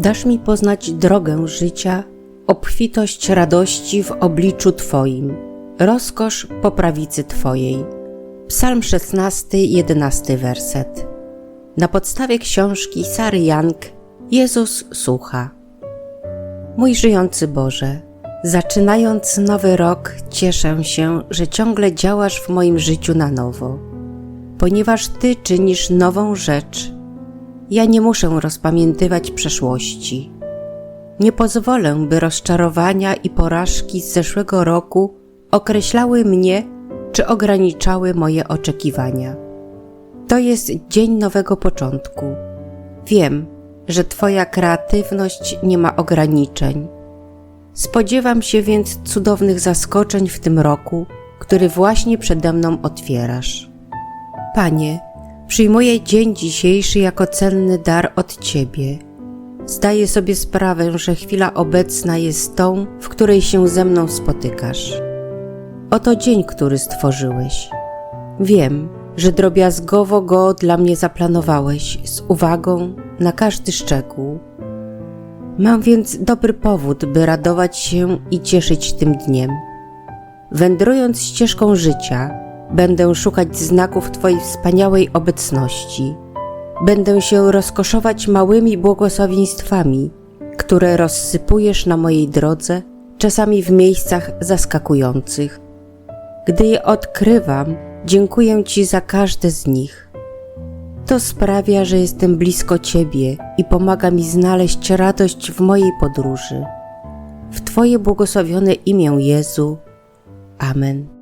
Dasz mi poznać drogę życia, obfitość radości w obliczu Twoim, rozkosz po prawicy Twojej. Psalm 16, 11 werset. Na podstawie książki Sary Young Jezus słucha. Mój żyjący Boże, zaczynając nowy rok, cieszę się, że ciągle działasz w moim życiu na nowo. Ponieważ Ty czynisz nową rzecz, ja nie muszę rozpamiętywać przeszłości. Nie pozwolę, by rozczarowania i porażki z zeszłego roku określały mnie czy ograniczały moje oczekiwania. To jest dzień nowego początku. Wiem, że Twoja kreatywność nie ma ograniczeń. Spodziewam się więc cudownych zaskoczeń w tym roku, który właśnie przede mną otwierasz. Panie, przyjmuję dzień dzisiejszy jako cenny dar od Ciebie. Zdaję sobie sprawę, że chwila obecna jest tą, w której się ze mną spotykasz. Oto dzień, który stworzyłeś. Wiem, że drobiazgowo go dla mnie zaplanowałeś z uwagą na każdy szczegół. Mam więc dobry powód, by radować się i cieszyć tym dniem. Wędrując ścieżką życia, będę szukać znaków Twojej wspaniałej obecności. Będę się rozkoszować małymi błogosławieństwami, które rozsypujesz na mojej drodze, czasami w miejscach zaskakujących. Gdy je odkrywam, dziękuję Ci za każde z nich. To sprawia, że jestem blisko Ciebie i pomaga mi znaleźć radość w mojej podróży. W Twoje błogosławione imię Jezu. Amen.